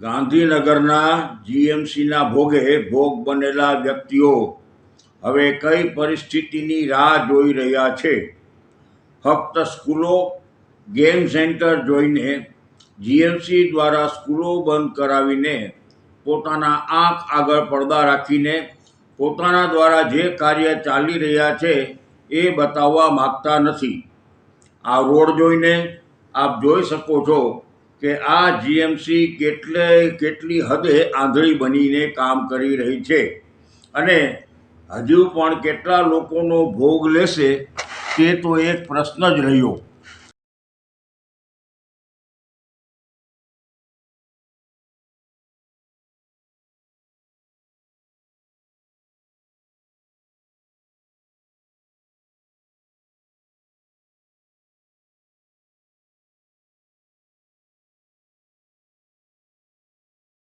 ગાંધીનગરના જીએમસીના ભોગે ભોગ બનેલા વ્યક્તિઓ હવે કઈ પરિસ્થિતિની રાહ જોઈ રહ્યા છે? ફક્ત સ્કૂલો, ગેમ સેન્ટર જોઈને જીએમસી દ્વારા સ્કૂલો બંધ કરાવીને પોતાના આંખ આગળ પડદા રાખીને પોતાના દ્વારા જે કાર્ય ચાલી રહ્યા છે એ બતાવવા માગતા નથી. આ રોડ જોઈને આપ જોઈ શકો છો કે આ જીએમસી કેટલે, કેટલી હદે આંધળી બનીને કામ કરી રહી છે? અને હજુ પણ કેટલા લોકોનો ભોગ લેશે તે તો એક પ્રશ્ન જ રહ્યો.